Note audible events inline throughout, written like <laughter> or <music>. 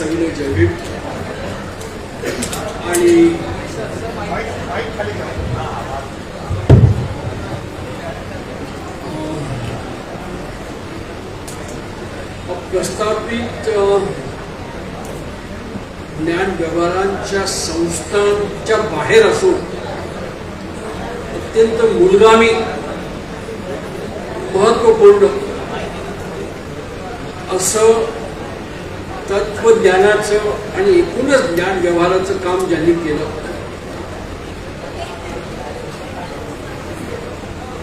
सविनय जयभीम आणि प्रस्थापित ज्ञान व्यवहारांच्या संस्थांच्या बाहेर असून अत्यंत मूलगामी महत्त्वपूर्ण असं तत्वज्ञानाचं आणि एकूणच ज्ञान व्यवहाराचं काम ज्यांनी केलं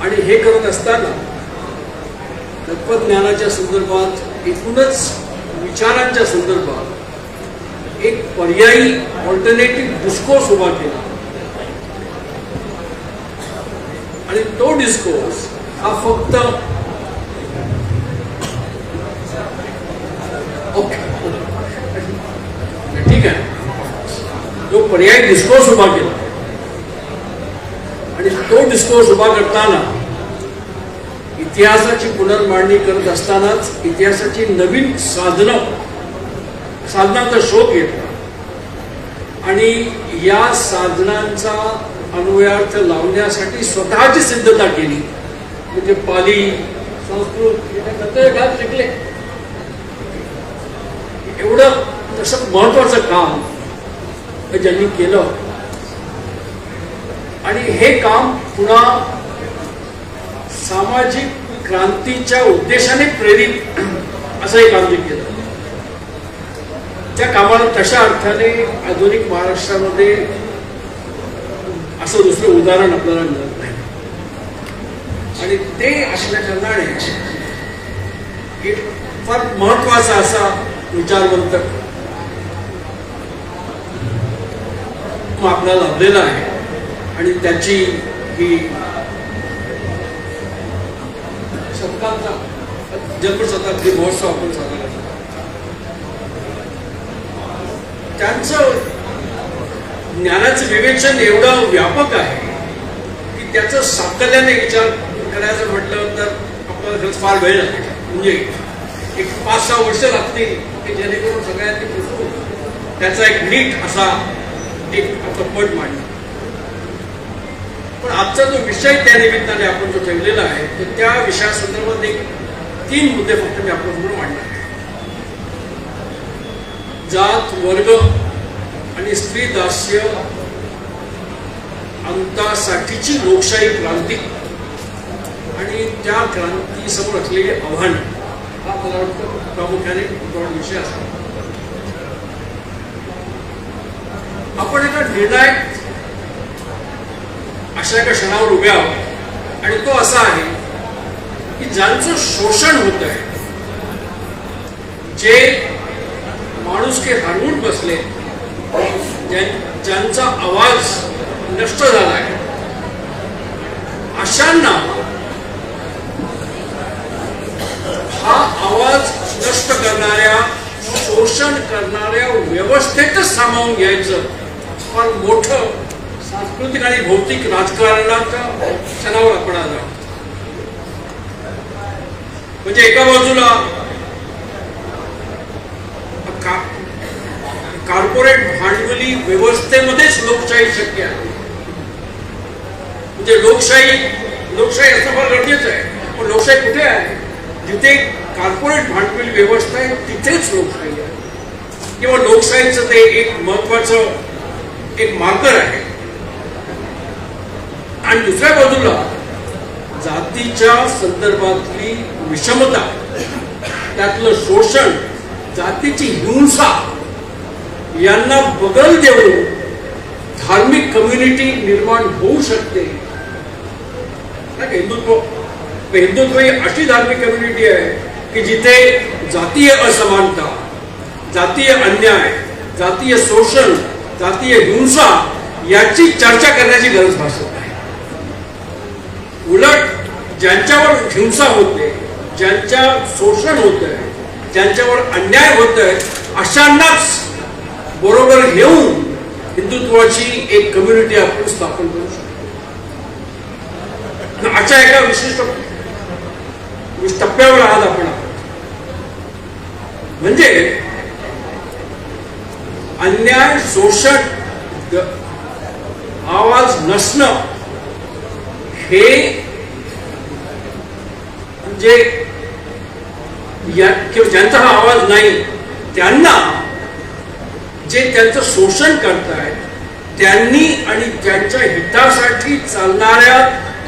आणि हे करत असताना तत्वज्ञानाच्या संदर्भात एकूणच विचारांच्या संदर्भात एक पर्यायी ऑल्टरनेटिव्ह डिस्कोर्स उभा केला. आणि तो डिस्कोर्स हा फक्त ओके. ठीक आहे. जो पर्याय डिस्कोर्स उभा केला. आणि तो डिस्कोर्स उभा करताना इतिहासाची पुनर्मांडणी करत असतानाच इतिहासाची नवीन साधनं साधनांचा शोध घेतला. आणि या साधनांचा अन्वयार्थ लावण्यासाठी स्वतःची सिद्धता केली. म्हणजे पाली संस्कृत शिकले? एवढं तसं महत्वाचं काम ज्यांनी केलं. आणि हे काम पुन्हा सामाजिक क्रांतीच्या उद्देशाने प्रेरित असं हे काम जे केलं. त्या कामाला तशा अर्थाने आधुनिक महाराष्ट्रामध्ये असं दुसरं उदाहरण आपल्याला मिळत नाही. आणि ते असल्या कारणाने फार महत्त्वाचा असा विचारवंत आपला लाभलेला आहे. आणि त्याची ही शतकांचा जन्मशताब्दी महोत्सव आपण साजरा करतो. त्यांचं ज्ञानाचं विवेचन एवढं व्यापक आहे की त्याचं सातत्याने विचार करायचं म्हटलं तर आपल्याला फार वेळ लागेल. म्हणजे एक पाच सहा वर्ष लागतील. की जेणेकरून सगळ्यांनी पुसून त्याचा एक नीट असा एक पट मांडला. पण आजचा जो विषय त्या निमित्ताने आपण जो ठेवलेला आहे तर त्या विषयासंदर्भात एक तीन मुद्दे फक्त मी आपल्यासमोर मांडणार जात वर्ग आणि स्त्री दास्य अंतासाठीची लोकशाही क्रांती आणि त्या क्रांतीसमोर असलेली आव्हान. हा मला वाटतं प्रामुख्याने दोन विषय असतात. आपण एका निर्णायक अशा एका क्षणावर उभे आहोत आणि तो असा आहे की ज्यांचं शोषण होत आहे जे माणूस के हरवून बसले ज्यां- ज्यांचा आवाज नष्ट झाला आहे अशांना हा आवाज नष्ट करणाऱ्या शोषण करणाऱ्या व्यवस्थेतच सामावून घ्यायचं. फार मोठं सांस्कृतिक आणि भौतिक राजकारणाच्या क्षणावर आपण आला. म्हणजे एका बाजूला कॉर्पोरेट भांडवली व्यवस्थेमध्येच लोकशाही शक्य आहे. म्हणजे लोकशाही लोकशाही असं फार गरजेचं आहे. पण लोकशाही कुठे आहे? जिथे कॉर्पोरेट भांडवली व्यवस्था आहे तिथेच लोकशाही आहे. किंवा लोकशाहीचं ते एक महत्वाचं एक मार्कर आहे. आणि दुसऱ्या बाजूला जातीच्या संदर्भातली विषमता त्यातलं शोषण जातीची हिंसा यांना बगल देऊन धार्मिक कम्युनिटी निर्माण होऊ शकते. हिंदुत्व हिंदुत्व ही अशी धार्मिक कम्युनिटी आहे की जिथे जातीय असमानता जातीय अन्याय जातीय शोषण जातीय हिंसा याची चर्चा करण्याची गरज भासत नाही. उलट ज्यांच्यावर हिंसा होते ज्यांच्या शोषण होत आहे ज्यांच्यावर अन्याय होत आहे अशांनाच बरोबर घेऊन हिंदुत्वाची एक कम्युनिटी आपण स्थापन करू शकतो. अशा एका विशिष्ट टप्प्यावर आहात आपण. म्हणजे अन्याय शोषण आवाज नसणं हे म्हणजे किंवा ज्यांचा हा आवाज नाही त्यांना जे त्यांचं शोषण करतायत त्यांनी आणि त्यांच्या हितासाठी चालणाऱ्या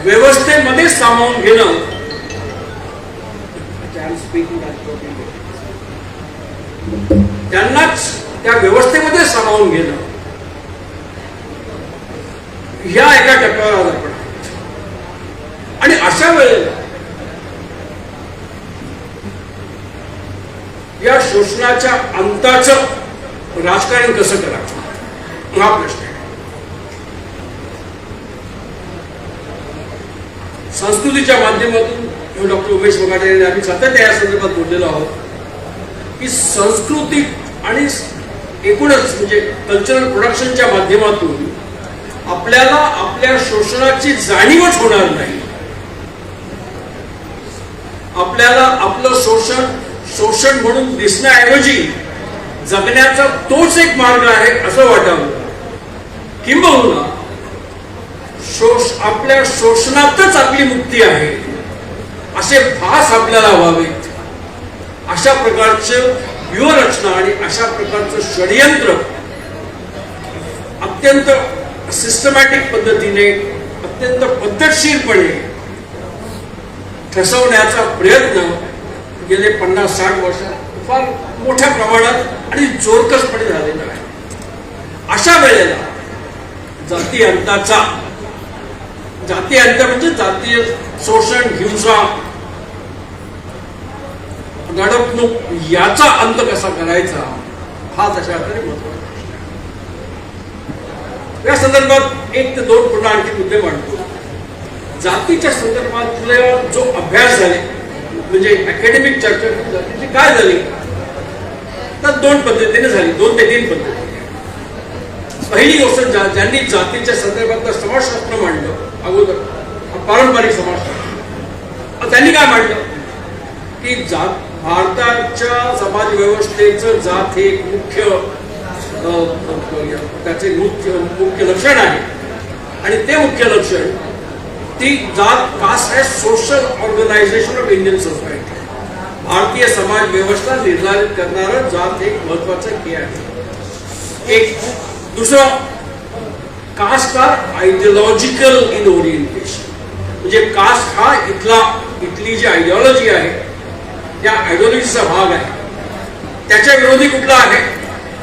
व्यवस्थेमध्ये सामावून घेणं त्यांनाच त्या व्यवस्थेमध्ये सामावून घेणं. ह्या एका टप्प्यावर आज आपण आणि अशा वेळेला या शोषणाच्या अंताचं राजकारण कसं करावं हा प्रश्न आहे. संस्कृतीच्या माध्यमातून डॉक्टर उमेश वगाडे आम्ही सातत्य या संदर्भात बोललेलो आहोत की संस्कृती आणि एकूणच म्हणजे कल्चरल प्रोडक्शनच्या माध्यमातून आपल्याला आपल्या शोषणाची जाणीवच होणार नाही. आपल्याला आपलं शोषण शोषण म्हणून दिसण्याऐवजी जगण्याचा तोच एक मार्ग आहे असं वाटावं. किंबहुना शोष आपल्या शोषणातच आपली मुक्ती आहे. असे भास आपल्याला व्हावेत अशा प्रकारचं व्यूहरचना आणि अशा प्रकारचं षडयंत्र अत्यंत सिस्टमॅटिक पद्धतीने अत्यंत पद्धतशीरपणे ठसवण्याचा प्रयत्न गेले पन्नास साठ वर्षात फार मोठ्या प्रमाणात आणि जोरकसपणे झालेला आहे. अशा वेळेला जाती अंताचा जाती अंत म्हणजे जातीय शोषण हिंसा दडपणूक याचा अंत कसा करायचा? हा तशा तरी महत्त्वाचा या संदर्भात एक ते दोन पूर्ण आणखी मुद्दे मांडतो. जातीच्या संदर्भातल्या जो अभ्यास झाले म्हणजे अकॅडमिक चर्चा जातीची काय झाली? तर दोन पद्धतीने झाली. दोन ते तीन पद्धती पहिली गोष्ट ज्यांनी जातीच्या संदर्भात समाजशास्त्र मांडलं अगोदर. पारंपरिक समाज त्यांनी काय मांडलं? की जात भारताच्या समाज व्यवस्थेचं जात हे एक मुख्य त्याचे मुख्य मुख्य लक्षण आहे. आणि ते मुख्य लक्षण ती जात caste as social organisation of Indian society. भारतीय समाज व्यवस्था निर्धारित करणारं जात एक महत्वाचं हे आहे. एक दुसरं caste are ideological in oriented म्हणजे कास्ट हा इथला इथली जी आयडिओलॉजी आहे त्या आयडिओलॉजीचा भाग आहे. त्याच्या विरोधी कुठला आहे?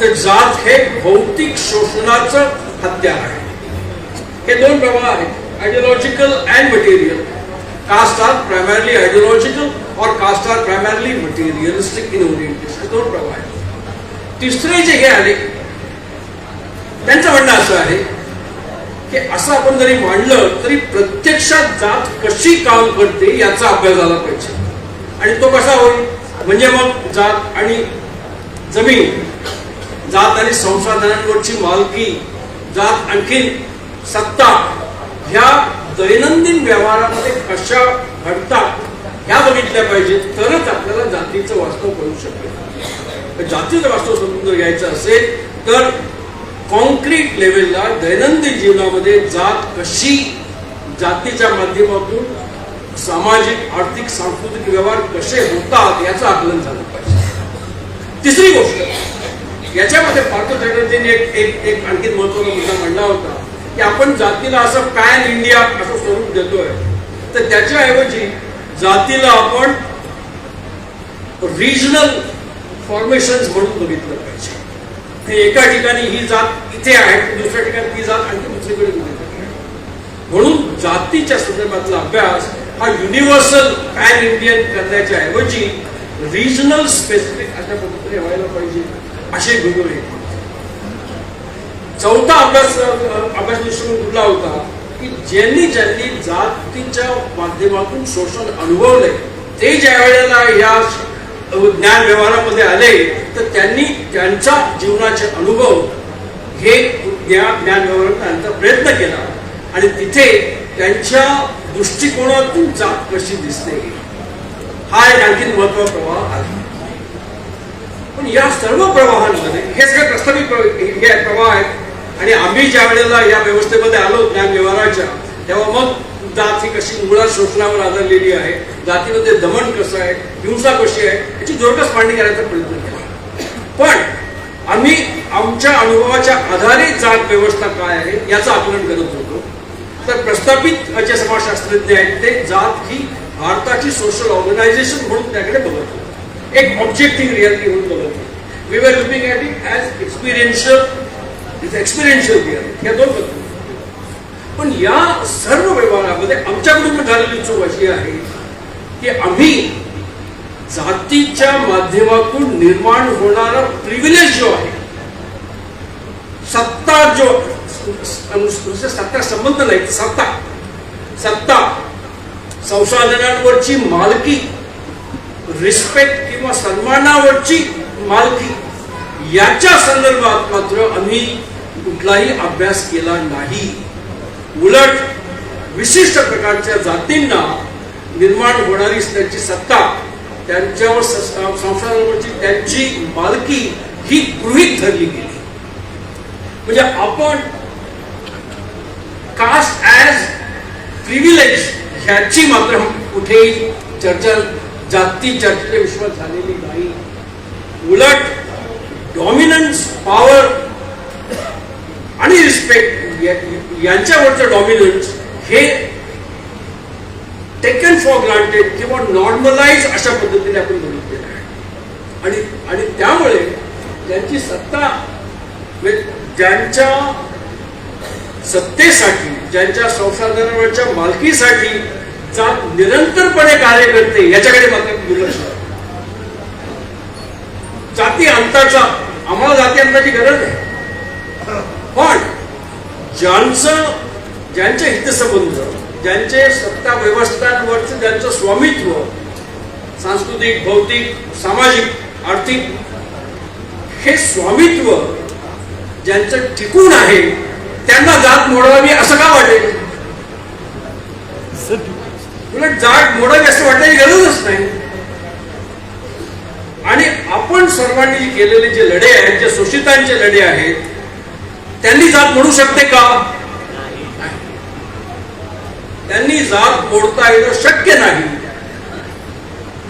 तर जात हे भौतिक शोषणाचं हत्यार आहे. हे दोन प्रवाह आहेत ideological and material caste are primarily ideological और caste are primarily materialistic in orientation हे दोन प्रवाह आहेत. तिसरे जे हे आले त्यांचं म्हणणं असं आहे की असं आपण जरी मांडलं तरी प्रत्यक्षात जात कशी काम करते याचा अभ्यास झाला पाहिजे. आणि तो कसा होईल? म्हणजे मग जात आणि जमीन जात आणि संसाधनांवरची मालकी जात आणखीन सत्ता ह्या दैनंदिन व्यवहारामध्ये कशा घडतात ह्या बघितल्या पाहिजेत. तरच आपल्याला जातीचं वास्तव कळू शकेल. जातीचं वास्तव समजून जर घ्यायचं असेल तर कॉन्क्रीट लेवलला दैनंदिन जीवनामध्ये जात कशी जातीच्या माध्यमातून सामाजिक आर्थिक सांस्कृतिक व्यवहार कसे होतात याचं आकलन झालं पाहिजे. तिसरी गोष्ट याच्यामध्ये पार्थ चॅटर्जीने एक एक एक आणखी महत्त्वाचा मुद्दा मांडला होता की आपण जातीला असं पॅन इंडिया असं स्वरूप देतोय तर त्याच्याऐवजी जातीला आपण रिजनल फॉर्मेशन म्हणून बघितलं पाहिजे. एका ठिकाणी ही जात इथे आहे दुसऱ्या ठिकाणी ती जात आणखी दुसरीकडे म्हणून जातीच्या संदर्भातला अभ्यास हा युनिव्हर्सल पॅन इंडियन करण्याच्या ऐवजी रिजनल स्पेसिफिक अशा पद्धतीने व्हायला पाहिजे असे गुरु चौथा अभ्यास अभ्यास दृष्टिकोन कुठला होता? की ज्यांनी ज्यांनी जातीच्या माध्यमातून शोषण अनुभवले ते ज्या वेळेला या ज्ञान व्यवहारामध्ये आले तर त्यांनी त्यांच्या जीवनाचे अनुभव हे या ज्ञान व्यवहारात प्रयत्न केला. आणि तिथे त्यांच्या दृष्टिकोनातून जात कशी दिसते. हा एक आणखी महत्त्वाचा प्रवाह आहे. पण या सर्व प्रवाहांमध्ये हे सगळे प्रस्तावित हे प्रवाह आहेत. आणि आम्ही ज्या वेळेला या व्यवस्थेमध्ये आलो ज्ञान व्यवहाराच्या तेव्हा मग जात ही कशी मुळात शोषणावर आधारलेली आहे जातीमध्ये दमन कसं आहे हिंसा कशी आहे याची जोरकस मांडणी करायचा प्रयत्न केला. पण आम्ही आमच्या अनुभवाच्या आधारे जात व्यवस्था काय आहे याचं आकलन करत होतो. तर प्रस्थापित जे समाजशास्त्रज्ञ आहेत ते जात ही भारताची सोशल ऑर्गनायझेशन म्हणून त्याकडे बघत होते. एक ऑब्जेक्टिव्ह रियालिटी म्हणून बघत होते. We were looking at it as experiential is experiential reality या दोन पद्धती पण या सर्व व्यवहारामध्ये आमच्याकडून झालेली चूक अशी आहे की आम्ही जातीच्या माध्यमातून निर्माण होणारा प्रिव्हिलेज जो आहे सत्ता जो सत्ता संबंध नाही सत्ता सत्ता संसाधनांवरची मालकी रिस्पेक्ट किंवा सन्मानावरची मालकी याच्या संदर्भात मात्र आम्ही कुठलाही अभ्यास केला नाही. उलट विशिष्ट प्रकारच्या जातींना निर्माण होणारी त्यांची सत्ता त्यांच्यावर स- त्यांची मालकी ही गृहीत धरली गेली. म्हणजे आपण कास्ट ॲज प्रिव्हिलेज ह्याची मात्र कुठेही चर्चा जागतिक चर्चेच्या विश्वात झालेली नाही. उलट डॉमिनन्स पॉवर आणि रिस्पेक्ट यांच्यावरचं डॉमिनन्स हे टेकन फॉर ग्रांटेड किंवा नॉर्मलाइज अशा पद्धतीने आपण बघितलेलं आहे. आणि आणि त्यामुळे त्यांची सत्ता म्हणजे ज्यांच्या सत्तेसाठी ज्यांच्या संसाधनावरच्या मालकीसाठी जात निरंतरपणे कार्य करते याच्याकडे मात्र दुर्लक्ष जाती अंताचा आम्हाला जाती अंताची गरज आहे पण ज्यांचं ज्यांच्या हितसंबंध ज्यांचे सत्ता व्यवस्थांवरचं ज्यांचं स्वामित्व सांस्कृतिक भौतिक सामाजिक आर्थिक हे स्वामित्व ज्यांचं टिकून आहे त्यांना जात मोडावी असं का वाटेल? उलट जात मोडावी असं वाटायची गरजच नाही. आणि आपण सर्वांनी केलेले जे लढे आहेत जे शोषितांचे लढे आहेत त्यांनी जात म्हणू शकते का? त्यांनी जात मोडता येणं शक्य नाही.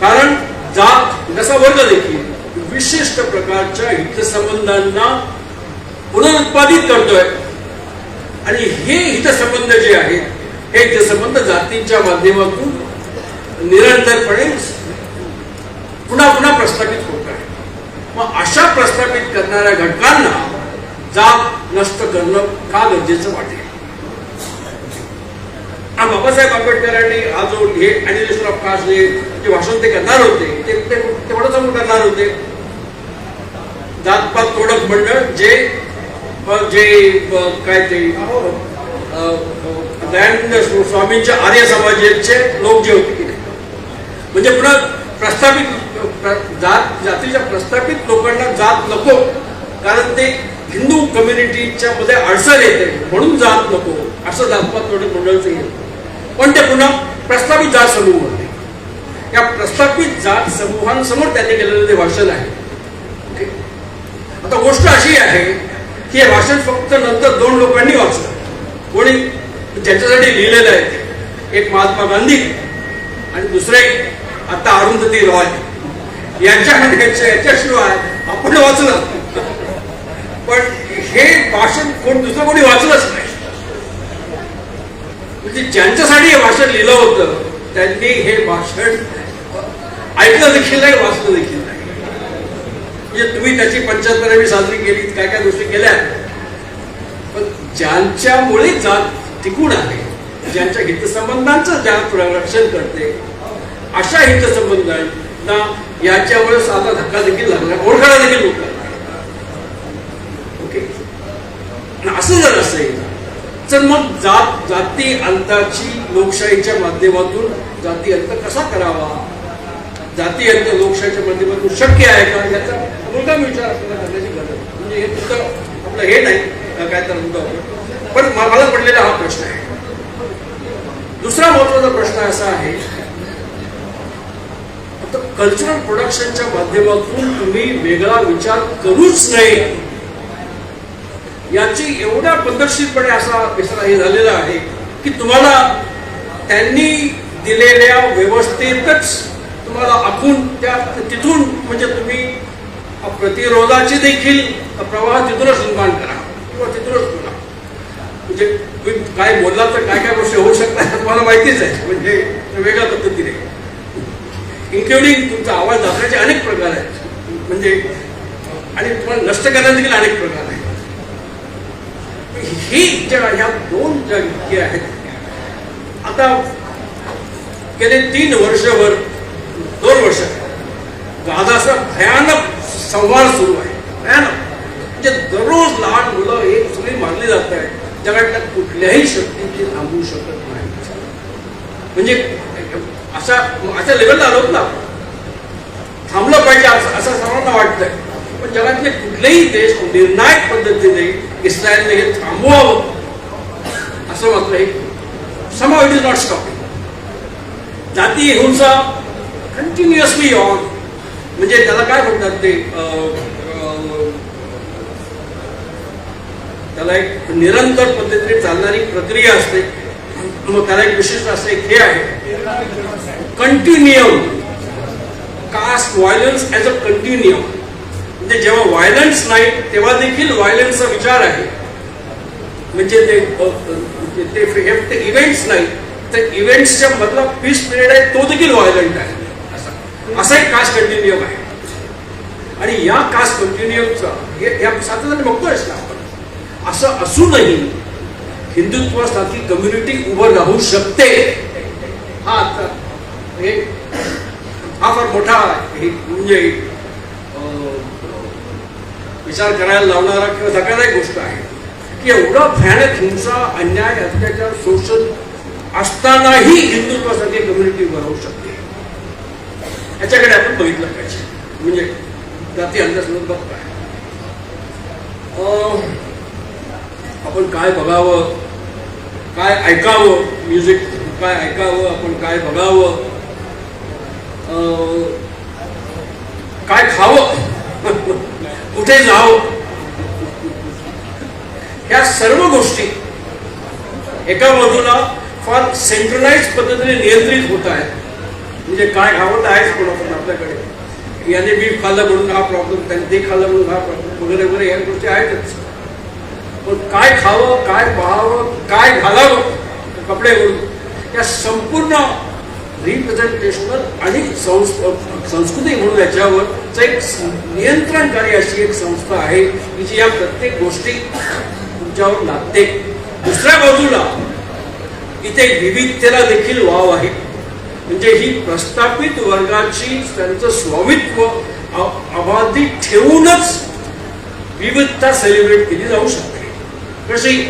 कारण जात जसा वर्ग देखील विशिष्ट प्रकारच्या हितसंबंधांना पुनरुत्पादित करतोय. आणि हे हितसंबंध जे आहेत हे हितसंबंध जातींच्या माध्यमातून निरंतरपणे पुन्हा पुन्हा प्रस्थापित होत आहे. मग अशा प्रस्थापित करणाऱ्या घटकांना जात नष्ट करणं का गरजेचं वाटेल? हा बाबासाहेब आंबेडकरांनी हा जो हे अॅनिलेशन ऑफ कास्ट जे जे भाषण ते करणार होते ते तेवढं समोर करणार होते. जातपात तोडक मंडळ जे जे काय ते दयानंद स्वामींच्या आर्य समाजाचे लोक जे होते की म्हणजे पुन्हा प्रस्थापित जात जातीच्या प्रस्थापित लोकांना जात नको कारण ते हिंदू कम्युनिटीच्या मध्ये अडचण येते म्हणून जात नको असं जातपात थोडं मंडळचं येतं पण ते पुन्हा? प्रस्थापित जात समूह होते. या प्रस्थापित जात समूहांसमोर त्यांनी केलेलं ते भाषण आहे ओके? आता गोष्ट अशी आहे की हे भाषण फक्त नंतर दोन लोकांनी वाचलं. कोणी ज्याच्यासाठी लिहिलेलं आहे ते. एक महात्मा गांधी आणि दुसरे आता अरुंधती रॉय. यांच्या याच्या- याच्याशिवाय आपण वाचलं. पण हे भाषण कोण दुसरं कोणी वाचलंच नाही. म्हणजे ज्यांच्यासाठी हे भाषण लिहिलं होतं त्यांनी हे भाषण ऐकलं देखील नाही वाचलं देखील नाही. म्हणजे तुम्ही त्याची पंच्याहत्तरावी साजरी केली काय काय गोष्टी केल्या. पण ज्यांच्यामुळे जात टिकून आहे ज्यांच्या हितसंबंधांचं जात रक्षण करते अशा हितसंबंधांना याच्यामुळे साधा धक्का देखील लागला ओळखायला देखील लोक ओके? असं जर असेल तर मग जात जाती अंताची लोकशाहीच्या माध्यमातून जाती अंत कसा करावा? जाती अंत लोकशाहीच्या माध्यमातून शक्य आहे का? याचा मुलगा विचार आपल्याला करण्याची गरज म्हणजे हे तुमचं आपलं हे नाही काय तर मुद्दा पण मला पडलेला हा प्रश्न आहे. दुसरा महत्त्वाचा प्रश्न असा आहे कल्चरल प्रोडक्शनच्या माध्यमातून तुम्ही वेगळा विचार करूच नये याची एवढ्या पद्धतशीरपणे असा विचार हे झालेला आहे की तुम्हाला त्यांनी दिलेल्या व्यवस्थेतच तुम्हाला आखून त्या तिथून म्हणजे तुम्ही प्रतिरोधाची देखील प्रवाह तिथूनच निर्माण करा किंवा तिथूनच बोला म्हणजे तुम्ही काय बोलला तर काय काय गोष्टी होऊ शकतात तुम्हाला माहितीच आहे. म्हणजे वेगळ्या पद्धतीने. इन्क्लुडिंग तुमचा आवाज दाखवण्याचे अनेक प्रकार आहेत. म्हणजे आणि तुम्हाला नष्ट करण्याचे देखील अनेक प्रकार आहेत. ही ज्या ह्या दोन ज्या युक्ती आहेत आता गेले तीन वर्षभर दोन वर्ष गाजाचा भयानक संवाद सुरू आहे. भयानक. म्हणजे दररोज लहान मुलं एक दुसरी मारली जात आहेत जगातल्या कुठल्याही शक्तीची थांबवू शकत नाही. म्हणजे अशा अशा लेवलला आलोत ना थांबलं पाहिजे असं सर्वांना वाटतंय. पण जगातले कुठलेही देश निर्णायक पद्धतीने इस्रायलने हे थांबवावं. असं मात्र एक समाव इट इज नॉट स्टॉपिंग जाती हिंसा कंटिन्युअसली ऑन म्हणजे त्याला काय म्हणतात ते त्याला एक निरंतर पद्धतीने चालणारी प्रक्रिया असते. मग त्याला एक विशिष्ट असं एक हे आहे. Continuum caste violence as a continuum म्हणजे जेव्हा व्हायलन्स नाही तेव्हा देखील व्हायलन्सचा विचार आहे. म्हणजे ते म्हणजे ते इव्हेंट्स नाही तर इव्हेंट्सच्या मधला पीस पिरियड आहे तो देखील व्हायलंट आहे. असा असा एक कास्ट कंटिन्युअम आहे. आणि या कास्ट कंटिन्युअमचा हे या सातत्याने बघतोयच ना आपण. असं असूनही हिंदुत्वासाठी कम्युनिटी उभं राहू शकते. हा आता हे हा फार मोठा म्हणजे विचार करायला लावणारा किंवा धक्कादायक गोष्ट आहे. की एवढा भयानक हिंसा अन्याय अत्याचार शोषण असतानाही हिंदुत्वासाठी कम्युनिटी उभं राहू शकते. याच्याकडे आपण बघितलं पाहिजे. म्हणजे जाती अंदाज बघताय. अं, आपण काय बघावं? काय ऐकावं? म्युझिक काय ऐकावं? आपण काय बघावं? अं, काय खावं? <laughs> कुठे जावं या सर्व गोष्टी एका बाजूला फार सेंट्रलाइज पद्धतीने नियंत्रित होत आहेत. म्हणजे काय खावं तर आहेच कोणाकडून आपल्याकडे? याने बीफ खाल्लं म्हणून हा प्रॉब्लेम त्याने ते खाल्लं म्हणून हा प्रॉब्लेम वगैरे वगैरे या गोष्टी आहेतच. पण काय खावं काय पाहावं काय घालावं कपडे म्हणून या संपूर्ण रिप्रेझेंटेशनल आणि संस्कृती म्हणून याच्यावर एक नियंत्रणकारी अशी एक संस्था आहे की जी या प्रत्येक गोष्टी तुमच्यावर लागते. दुसऱ्या बाजूला इथे विविधतेला देखील वाव आहे. म्हणजे ही प्रस्थापित वर्गाची त्यांचं स्वामित्व अबाधित ठेवूनच विविधता सेलिब्रेट केली जाऊ शकते. कशी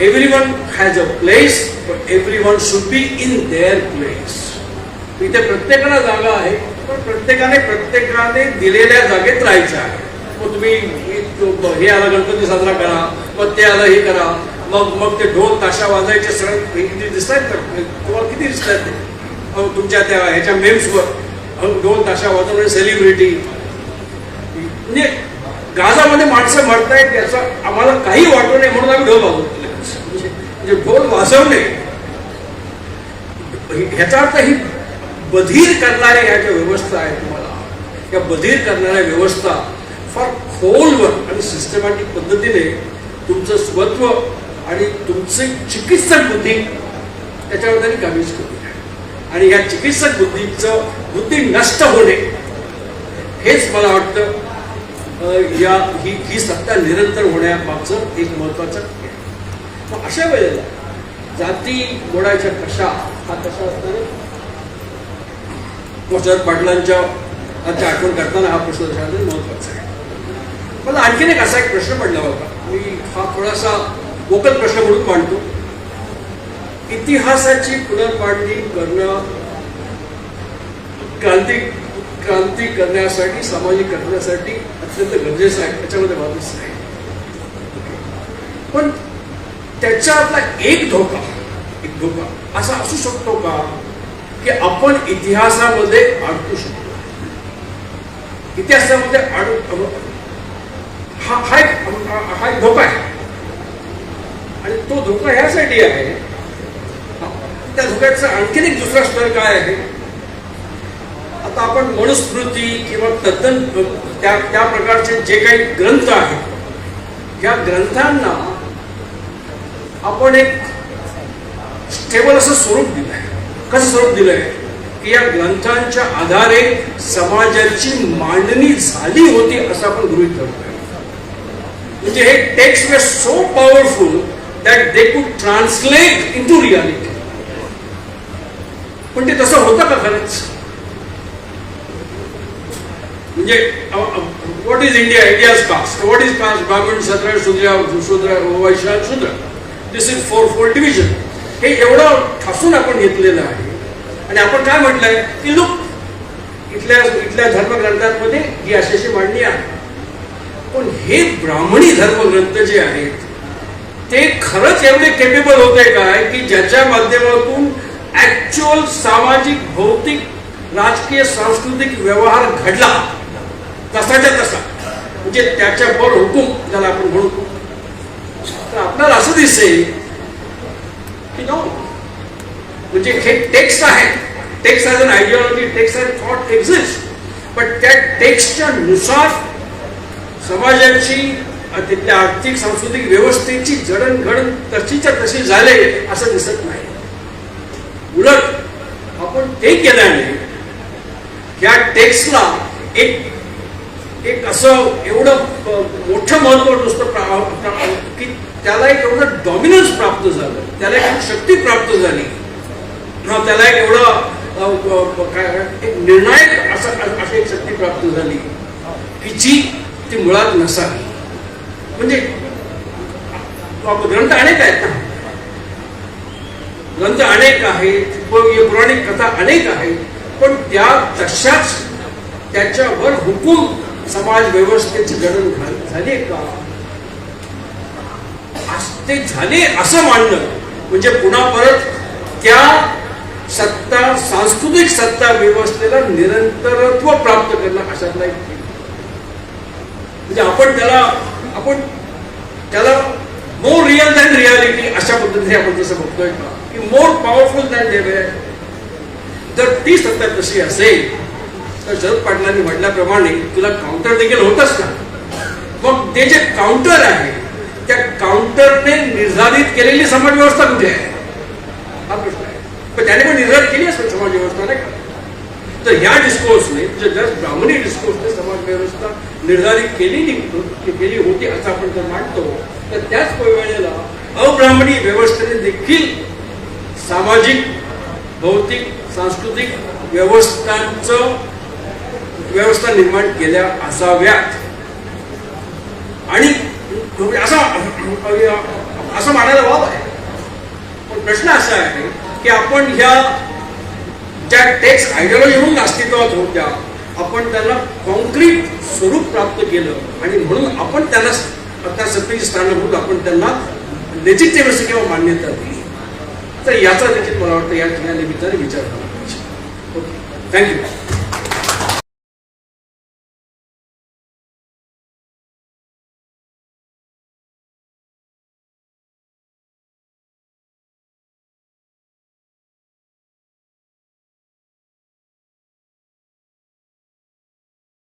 every has a place but should be in their place इथे प्रत्येकाला जागा आहे पण प्रत्येकाने प्रत्येकाने दिलेल्या जागेत राहायचं आहे. मग तुम्ही हे- आलं आला गणपती साजरा करा मग ते आलं हे करा. मग मग ते ढोल ताशा वाजायचे सगळे हे किती दिसत आहेत तुम्हाला किती दिसत आहेत ते? अहो, तुमच्या त्या ह्याच्या मेम्सवर अहो, ढोल ताशा वाजवणे सेलिब्रिटी म्हणजे गाजामध्ये माणसं मरतायत याचं आम्हाला काही वाटलं नाही म्हणून आम्ही ढोल वाजवतो. म्हणजे, म्हणजे ढोल वाजवणे. ह्याचा अर्थ ही बधीर करणाऱ्या ह्या ज्या व्यवस्था आहेत तुम्हाला या बधीर करणाऱ्या व्यवस्था फार खोलवर आणि सिस्टमॅटिक पद्धतीने तुमचं स्वत्व आणि तुमचे चिकित्सक बुद्धी त्याच्यावर त्यांनी कामीच केली आहे. आणि या चिकित्सक बुद्धीचं बुद्धी नष्ट होणे हेच मला वाटतं या ही ही सत्ता निरंतर होण्यामागचं एक महत्वाचं मग अशा वेळेला जाती मोडायच्या कशा हा कशा असणार शरद पाटलांच्या आठवण करताना हा प्रश्न विचारणं महत्त्वाचा आहे. मला आणखीन एक असा एक प्रश्न पडला होता मी हा थोडासा मोकल प्रश्न म्हणून मांडतो. इतिहासाची पुनर्मांडणी करणं क्रांती क्रांती करण्यासाठी सामाजिक करण्यासाठी अत्यंत गरजेचं आहे. त्याच्यामध्ये वादच नाही. पण त्याच्यातला एक धोका एक धोका असा असू शकतो का की आपण इतिहासामध्ये अडकू शकतो? इतिहासामध्ये अडू हा हा एक हा एक धोका आहे. आणि तो धोका ह्यासाठी आहे त्या धोक्याचा आणखीन एक दुसरा स्तर काय आहे? आता आपण मनुस्मृती किंवा तद्दन त्या त्या प्रकारचे जे काही ग्रंथ आहेत या ग्रंथांना आपण एक स्टेबल असं स्वरूप दिलं आहे कसं स्वरूप दिलं आहे की या ग्रंथांच्या आधारे समाजाची मांडणी झाली होती असं आपण गृहित धरतोय. म्हणजे हे text were so powerful that they could translate in to reality पण ते तसं होतं का खरंच? म्हणजे what is India India's caste what is caste Brahmin सत्र Shudra Shudra Vaishya Shudra this is four four division हे एवढं ठासून आपण घेतलेलं आहे. आणि आपण काय म्हटलंय? की लुक इथल्या इथल्या धर्मग्रंथांमध्ये ही अशी अशी मांडणी आहे. पण हे ब्राह्मणी धर्मग्रंथ जे आहेत ते खरंच एवढे केपेबल होते काय? की ज्याच्या माध्यमातून ऍक्च्युअल सामाजिक भौतिक राजकीय सांस्कृतिक व्यवहार घडला. तसाच्या तसा. म्हणजे त्याच्यावर हुकूम ज्याला आपण म्हणू. तर आपल्याला असं दिसेल की नो म्हणजे हे टेक्स्ट आहे. Text as an ideology text as thought exist पण त्या टेक्स्टच्या नुसार समाजाची तिथल्या आर्थिक सांस्कृतिक व्यवस्थेची जडणघडण तशीच्या तशी झाले असं दिसत नाही. उलट आपण ते केल्याने या टेक्स्टला एक एक असं एवढं मोठं महत्त्व नुसतं की त्याला एक एवढं डॉमिनन्स प्राप्त झालं. त्याला एक शक्ती प्राप्त झाली. त्याला एक एवढं काय एक निर्णायक असं अशी एक शक्ती प्राप्त झाली. की जी ती मुळात नसावी. म्हणजे ग्रंथ अनेक आहेत ना. ग्रंथ अनेक आहेत पौराणिक कथा अनेक आहेत पण त्या तशाच त्याच्यावर हुकूम समाज व्यवस्थेची जडण घाल- झाली का? ते झाले असं मानणं. म्हणजे पुन्हा परत त्या सत्ता सांस्कृतिक सत्ता व्यवस्थेला निरंतरत्व प्राप्त करणं अशातला एक म्हणजे आपण त्याला आपण त्याला मोर रिअल दॅन रियालिटी अशा पद्धतीने आपण जसं बघतोय का की मोर पॉवरफुल दॅन देवे जर ती सत्ता तशी असेल तर शरद पाटलांनी म्हटल्याप्रमाणे तुला काउंटर देखील होतच का मग ते जे काउंटर आहे त्या काउंटरने निर्धारित केलेली समाज व्यवस्था कुठे आहे? हा प्रश्न आहे. पण त्याने पण निर्धारित केली असेल समाज व्यवस्था नाही का? तर ह्या डिस्कोर्सने म्हणजे जस्ट ब्राह्मणी डिस्कोर्सने समाज व्यवस्था निर्धारित केलेली केली होती असं आपण जर मांडतो तर त्याच वेळेला अब्राह्मणी व्यवस्थेने देखील सामाजिक भौतिक सांस्कृतिक व्यवस्थांचं व्यवस्था निर्माण केल्या असाव्यात. आणि असं असं मानायला वाव आहे. पण प्रश्न असा आहे की आपण ह्या ज्या टेक्स्ट आयडिओलॉजी म्हणून अस्तित्वात होत्या आपण त्यांना कॉन्क्रीट स्वरूप प्राप्त केलं आणि म्हणून आपण त्यांना आता सत्तेची स्थानं म्हणून आपण त्यांना लेजिटिमेसी किंवा मान्यता दिली. तर याचा देखील मला वाटतं या या निमित्ताने विचार करायला पाहिजे ओके थँक्यू